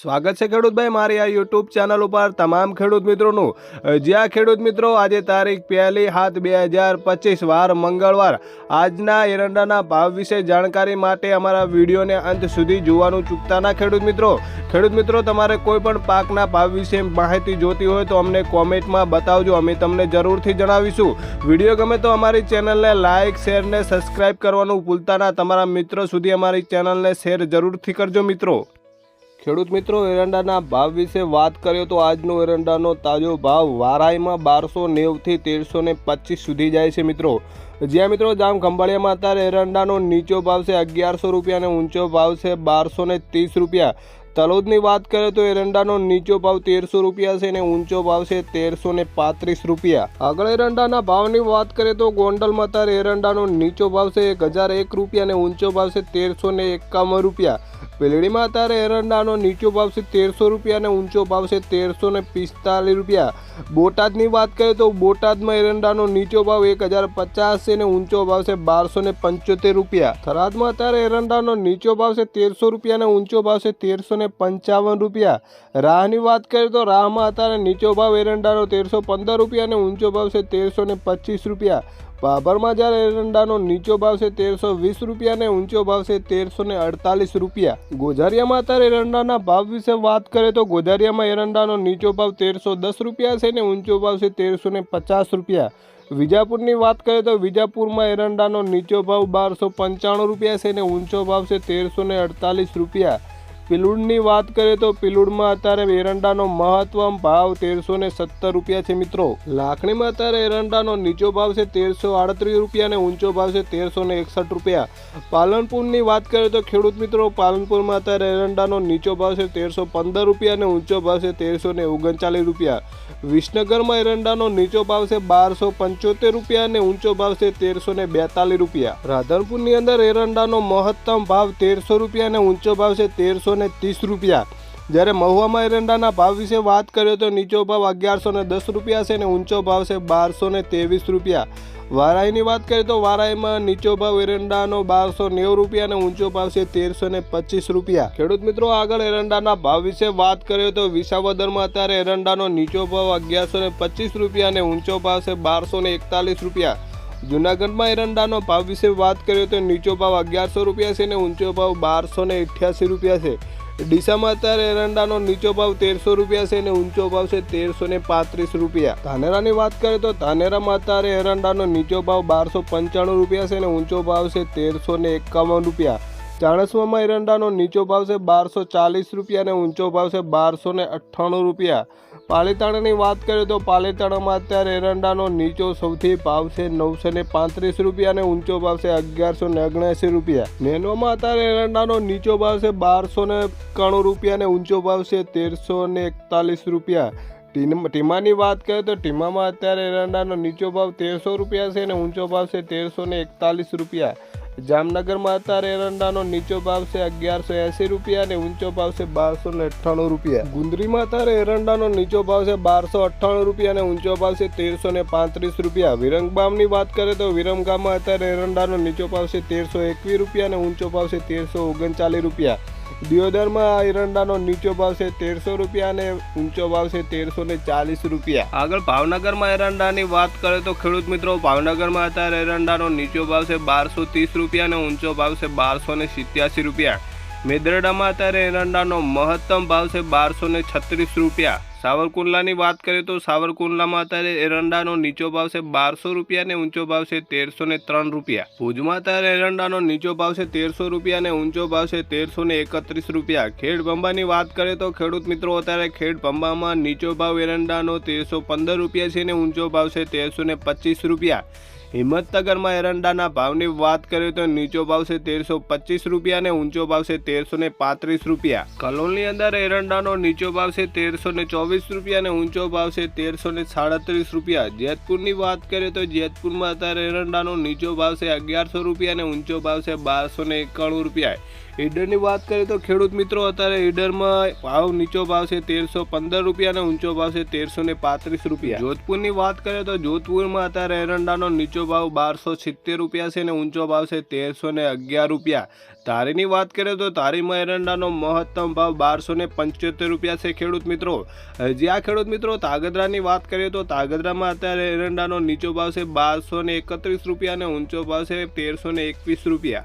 સ્વાગત છે ખેડૂતભાઈ મારી આ યુટ્યુબ ચેનલ ઉપર તમામ ખેડૂત મિત્રોનું. જ્યાં ખેડૂત મિત્રો, આજે તારીખ પહેલી સાત બે હજાર પચીસ, વાર મંગળવાર. આજના એરંડાના ભાવ વિશે જાણકારી માટે અમારા વિડીયોને અંત સુધી જોવાનું ચૂકતા ના ખેડૂત મિત્રો. ખેડૂત મિત્રો, તમારે કોઈ પણ પાકના ભાવ વિશે માહિતી જોતી હોય તો અમને કોમેન્ટમાં બતાવજો, અમે તમને જરૂરથી જણાવીશું. વીડિયો ગમે તો અમારી ચેનલને લાઇક શેર ને સબસ્ક્રાઇબ કરવાનું ભૂલતા ના. તમારા મિત્રો સુધી અમારી ચેનલને શેર જરૂરથી કરજો મિત્રો. ખેડૂત મિત્રો, એરંડાના ભાવ વિશે વાત કરીએ તો આજનો એરંડાનો તાજો ભાવ વારાઈમાં બારસો નેવથી તેરસો ને પચીસ સુધી જાય છે મિત્રો. જ્યાં મિત્રો જામ ખંભાળિયામાં અત્યારે એરંડાનો નીચો ભાવ છે અગિયારસો રૂપિયા અને ઊંચો ભાવ છે બારસો ને ત્રીસ રૂપિયા. તલોદની વાત કરીએ તો એરંડાનો નીચો ભાવ તેરસો રૂપિયા છે અને ઊંચો ભાવ છે તેરસો ને પાંત્રીસ રૂપિયા. આગળ એરંડાના ભાવની વાત કરીએ તો ગોંડલમાં અત્યારે એરંડાનો નીચો ભાવ છે એક હજાર એક રૂપિયા અને ઊંચો ભાવ છે તેરસો ને એકાવન રૂપિયા. પેલડીમાં અત્યારે એરંડાનો નીચો ભાવ છે તેરસો રૂપિયા અને ઊંચો ભાવ છે તેરસો ને પિસ્તાલીસ રૂપિયા. બોટાદની વાત કરીએ તો બોટાદમાં એરંડાનો નીચો ભાવ એક હજાર પચાસ છે અને ઊંચો ભાવ છે બારસો ને પંચોતેર રૂપિયા. થરાદમાં અત્યારે એરંડાનો નીચો ભાવ છે તેરસો રૂપિયા અને ઊંચો ભાવ છે તેરસો ને પંચાવન રૂપિયા. રાહની વાત કરીએ તો રાહમાં અત્યારે નીચો ભાવ એરંડાનો તેરસો પંદર રૂપિયા અને ઊંચો ભાવ છે તેરસો ને પચીસ રૂપિયા. બાબરમાં જ્યારે એરંડાનો નીચો ભાવ છે તેરસો વીસ રૂપિયા અને ઊંચો ભાવ છે તેરસો ને અડતાલીસ રૂપિયા. ગોઝારિયામાં અત્યારે એરંડાના ભાવ વિશે વાત કરીએ તો ગોઝારિયામાં એરંડાનો નીચો ભાવ તેરસો દસ રૂપિયા છે અને ઊંચો ભાવ છે તેરસો ને પચાસ રૂપિયા. વિજાપુરની વાત કરીએ તો વિજાપુરમાં એરંડાનો નીચો ભાવ બારસો પંચાણું રૂપિયા છે અને ઊંચો ભાવ છે તેરસો ને અડતાલીસ રૂપિયા. પિલુડની વાત કરીએ તો પિલુડમાં અત્યારે એરંડાનો મહત્તમ ભાવ તેરસો ને સત્તર રૂપિયા છે મિત્રો. લાખણીમાં અત્યારે એરંડાનો નીચો ભાવ છે તેરસો આડત્રીસ રૂપિયા અને ઊંચો ભાવ છે તેરસો ને એકસઠ રૂપિયા. પાલનપુરની વાત કરીએ તો ખેડૂત મિત્રો, પાલનપુરમાં અત્યારે એરંડાનો નીચો ભાવ છે તેરસો પંદર રૂપિયા અને ઊંચો ભાવ છે તેરસો ને ઓગણચાલીસ રૂપિયા. વિસનગરમાં એરંડાનો નીચો ભાવ છે બારસો પંચોતેર રૂપિયા અને ઊંચો ભાવ છે તેરસો ને બેતાલીસ રૂપિયા. રાધનપુરની અંદર એરંડાનો મહત્તમ ભાવ તેરસો રૂપિયા અને ઊંચો ભાવ છે તેરસો ને ત્રીસ રૂપિયા. જ્યારે મહુવામાં એરંડાના ભાવ વિશે વાત કરીએ તો નીચો ભાવ અગિયારસો ને દસ રૂપિયા છે અને ઊંચો ભાવ છે બારસો ને ત્રેવીસ રૂપિયા. વારાઈની વાત કરીએ તો વારાઈમાં નીચો ભાવ એરંડાનો બારસો નેવું રૂપિયા અને ઊંચો ભાવ છે તેરસો ને પચીસ રૂપિયા. ખેડૂત મિત્રો, આગળ એરંડાના ભાવ વિશે વાત કરીએ તો વિસાવદરમાં અત્યારે એરંડાનો નીચો ભાવ અગિયારસો ને પચીસ રૂપિયા અને ઊંચો ભાવ છે બારસો ને એકતાલીસ રૂપિયા. જૂનાગઢમાં એરંડાનો ભાવ વિશે વાત કરીએ તો નીચો ભાવ અગિયારસો રૂપિયા છે અને ઊંચો ભાવ બારસો ને અઠ્યાસી રૂપિયા છે. ડીસામાં અત્યારે એરંડાનો નીચો ભાવ તેરસો રૂપિયા છે અને ઊંચો ભાવ છે તેરસો ને પાંત્રીસ રૂપિયા. ધાનેરાની વાત કરીએ તો ધાનેરામાં અત્યારે એરંડાનો નીચો ભાવ બારસો પંચાણું રૂપિયા છે અને ઊંચો ભાવ છે તેરસો ને એકાવન રૂપિયા. ચાણસમામાં એરંડાનો નીચો ભાવ છે બારસો ચાલીસ રૂપિયા અને ઊંચો ભાવ છે બારસો ને અઠ્ઠાણું રૂપિયા. પાલીતાણાની વાત કરીએ તો પાલીતાણામાં અત્યારે એરંડાનો નીચો સૌથી ભાવ છે નવસો ને પાંત્રીસ રૂપિયા અને ઊંચો ભાવ છે અગિયારસો ને ઓગણએંસી રૂપિયા. નેનોમાં અત્યારે એરંડાનો નીચો ભાવ છે બારસો ને એકાણું રૂપિયા અને ઊંચો ભાવ છે તેરસો ને એકતાલીસ રૂપિયા. ટીમ- ટીમાની વાત કરીએ તો ટીમામાં અત્યારે એરંડાનો નીચો ભાવ તેરસો રૂપિયા છે અને ઊંચો ભાવ છે તેરસો ને એકતાલીસ રૂપિયા. જામનગરમાં અત્યારે એરંડાનો નીચો ભાવ છે અગિયારસો એંસી રૂપિયા અને ઊંચો ભાવ છે બારસો ને અઠ્ઠાણું રૂપિયા. ગુંદરીમાં અત્યારે એરંડાનો નીચો ભાવ છે બારસો અઠ્ઠાણું રૂપિયા અને ઊંચો ભાવ છે તેરસો ને પાંત્રીસ રૂપિયા. વિરંગબામની વાત કરીએ તો વિરમગામમાં અત્યારે એરંડાનો નીચો ભાવ છે તેરસો એકવીસ રૂપિયા અને ઊંચો ભાવ છે તેરસો ઓગણચાલીસ રૂપિયા. દિયોદરમાં એરંડાનો નીચો ભાવ છે તેરસો રૂપિયા અને ઊંચો ભાવ છે તેરસો ને ચાલીસ રૂપિયા. આગળ ભાવનગરમાં એરંડાની વાત કરીએ તો ખેડૂત મિત્રો, ભાવનગરમાં અત્યારે એરંડાનો નીચો ભાવ છે બારસો ત્રીસ રૂપિયા અને ઊંચો ભાવ છે બારસો ને સિત્યાસી રૂપિયા. મેદરડામાં અત્યારે એરંડાનો મહત્તમ ભાવ છે બારસો ને છત્રીસ રૂપિયા. સાવરકુંડલાની વાત કરીએ તો સાવરકુંડલામાં અત્યારે એરંડાનો નીચો ભાવ છે બારસો રૂપિયા અને ઊંચો ભાવ છે તેરસો ને ત્રણ રૂપિયા. ભુજમાં અત્યારે એરંડાનો નીચો ભાવ છે તેરસો રૂપિયા અને ઊંચો ભાવ છે તેરસો ને એકત્રીસ રૂપિયા. ખેડ પંબાની વાત કરીએ તો ખેડૂત મિત્રો અત્યારે ખેડ પંબામાં નીચો ભાવ એરંડાનો તેરસો પંદર રૂપિયા છે અને ઊંચો ભાવ છે તેરસો ને પચીસ રૂપિયા. હિંમતનગરમાં એરંડાના ભાવની વાત કરીએ તો નીચો ભાવ છે તેરસો પચીસ રૂપિયા અને ઊંચો ભાવ છે તેરસો ને પાંત્રીસ રૂપિયા. કલોલની અંદર એરંડાનો નીચો ભાવ છે તેરસો ને ચોવીસ રૂપિયા અને ઊંચો ભાવ છે તેરસો ને સાડત્રીસ રૂપિયા. જેતપુરની વાત કરીએ તો જેતપુરમાં અત્યારે એરંડાનો નીચો ભાવ છે અગિયારસો રૂપિયા અને ઊંચો ભાવ છે બારસો ને એકાણું રૂપિયા. ઈડરની વાત કરીએ તો ખેડૂત મિત્રો, અત્યારે ઈડરમાં ભાવ નીચો ભાવ છે તેરસો પંદર રૂપિયા અને ઊંચો ભાવ છે તેરસો ને પાંત્રીસ રૂપિયા. જોધપુરની વાત કરીએ તો જોધપુરમાં અત્યારે એરંડાનો નીચો ભાવ બારસો સિત્તેર રૂપિયા છે અને ઊંચો ભાવ છે તેરસો ને અગિયાર રૂપિયા. તારીની વાત કરીએ તો તારીમાં એરંડાનો મહત્તમ ભાવ બારસો ને પંચોતેર રૂપિયા છે ખેડૂત મિત્રો. જ્યાં ખેડૂત મિત્રો, તાગદરાની વાત કરીએ તો તાગદરામાં અત્યારે એરંડાનો નીચો ભાવ છે બારસો ને એકત્રીસ રૂપિયા અને ઊંચો ભાવ છે તેરસો ને એકવીસ રૂપિયા.